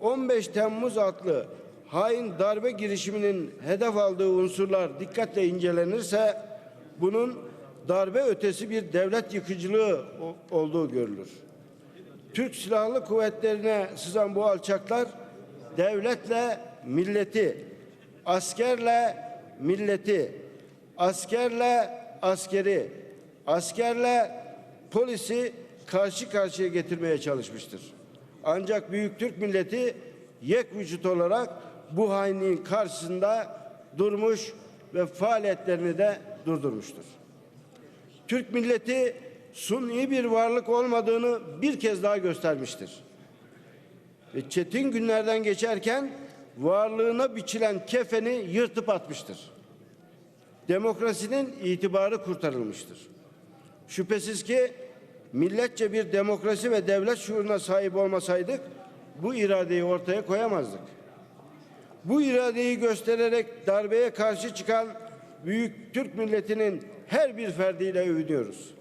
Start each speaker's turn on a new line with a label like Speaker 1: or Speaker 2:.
Speaker 1: 15 Temmuz adlı hain darbe girişiminin hedef aldığı unsurlar dikkatle incelenirse bunun darbe ötesi bir devlet yıkıcılığı olduğu görülür. Türk Silahlı Kuvvetlerine sızan bu alçaklar devletle milleti, askerle milleti, askerle askeri, askerle polisi karşı karşıya getirmeye çalışmıştır. Ancak Büyük Türk milleti yek vücut olarak bu hainliğin karşısında durmuş ve faaliyetlerini de durdurmuştur. Türk milleti suni bir varlık olmadığını bir kez daha göstermiştir. Ve çetin günlerden geçerken varlığına biçilen kefeni yırtıp atmıştır. Demokrasinin itibarı kurtarılmıştır. Şüphesiz ki milletçe bir demokrasi ve devlet şuuruna sahip olmasaydık bu iradeyi ortaya koyamazdık. Bu iradeyi göstererek darbeye karşı çıkan büyük Türk milletinin her bir ferdiyle övünüyoruz.